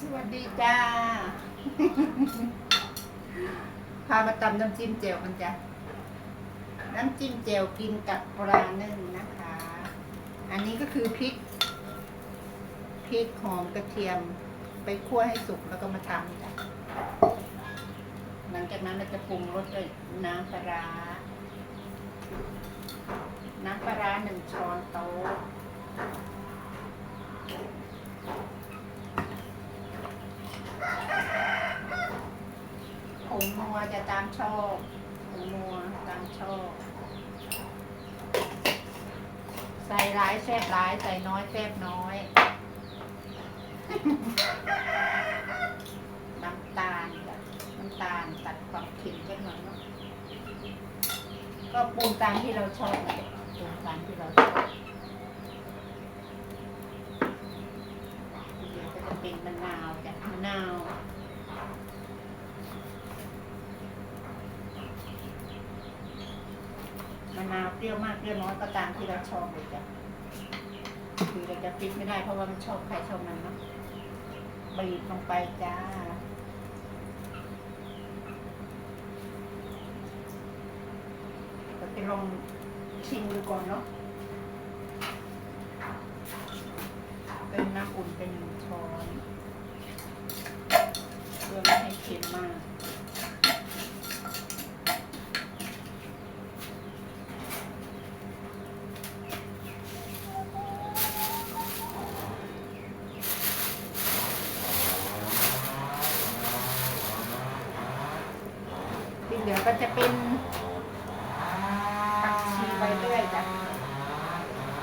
สวัสดีจ้า พามาตำน้ำจิ้มเจลกันจ้ะ น้ำจิ้มเจลกินกับปลานึ่งนะคะ อันนี้ก็คือพริก พริกหอมกระเทียมไปคั่วให้สุกแล้วก็มาทำจ้ะ หลังจากนั้นเราจะปรุงรสด้วยน้ำปลา น้ำปลาหนึ่งช้อนโต๊ะ ผงนัว จะตามชอบผงนัวตามชอบใส่ร้ายแซ่บร้ายใส่น้อยแซ่บน้อยน้ำตาลน้ำตาลตัดความเค็มจักหน่อยเนาะก็ปรุงตามที่เราชอบปรุงตามที่เราชอบเดี๋ยวก็จะเป็นมะนาวจ้ะมะนาวะนาวเปรี้ยวมากเปรี้ยวน้อยก็ตามที่เราชอบเลยจ้ะคือเราจะปิดไม่ได้เพราะว่ามันชอบใครชอบมันเนาะบีบลงไปจ้าเราไปลองชิมดูก่อนเนาะเป็นน้ำอุ่นเป็นหนึ่งช้อนเพื่อไม่ให้เค็มมาก ที่ เหลือก็จะเป็นผักชีใบเลื่อยจ้ะ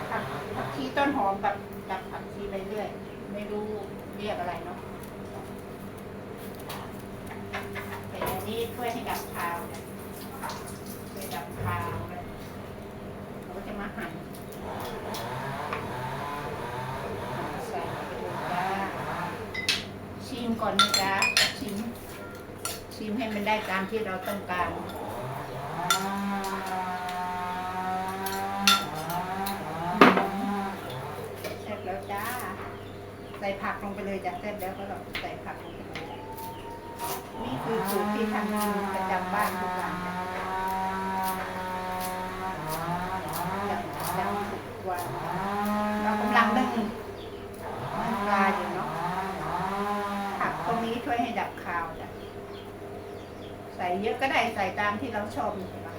ผักผักชีต้นหอมกับกับผักชีใบเลื่อย ไม่รู้เรียกอะไรเนาะแต่อันนี้ช่วยให้ดับคาวนะช่วยดับคาวเลยเราก็จะมาหั่นใส่ไปเลยจ้าชิมก่อนนะจ๊ะชิม ชิมให้มันได้ตามที่เราต้องการ เสร็จแล้วจ้า ใส่ผักลงไปเลยจ้ะเสร็จแล้วก็เราใส่ผักลงไปเลยนี่คือสูตรที่ทำกินประจำบ้านทุกวันจ้ะประจำทุกวันเรากำลังนึ่งนึ่งปลาอยู่เนาะ ผักตรงนี้ช่วยให้ดับคาวจ้ะ ใส่เยอะก็ได้ใส่ตามที่เราชอบนี่ค่ะ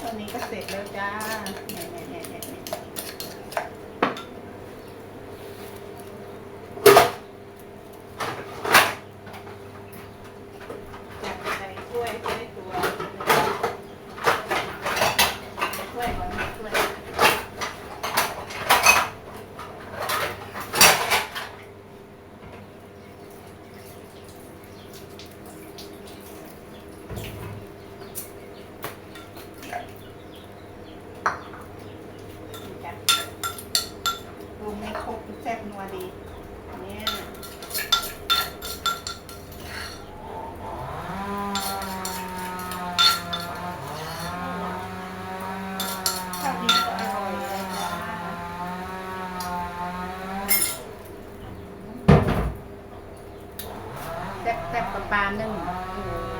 ตอนนี้ก็เสร็จแล้วจ้าเนี่ยเนี่ยเนี่ยเนี่ยเนี่ยจัดใส่ถ้วยจะได้ตัวใส่ถ้วยก่อนนะถ้วยนี่จ้ะปรุงให้ ครบแซ่บนัวดีเนี่ยเท่านี้ก็อร่อยเลยจ้าแซ่บแซ่บปลานึ่งโอ้โหกินได้ทุกเมนูค่ะคลุกข้าวกินก็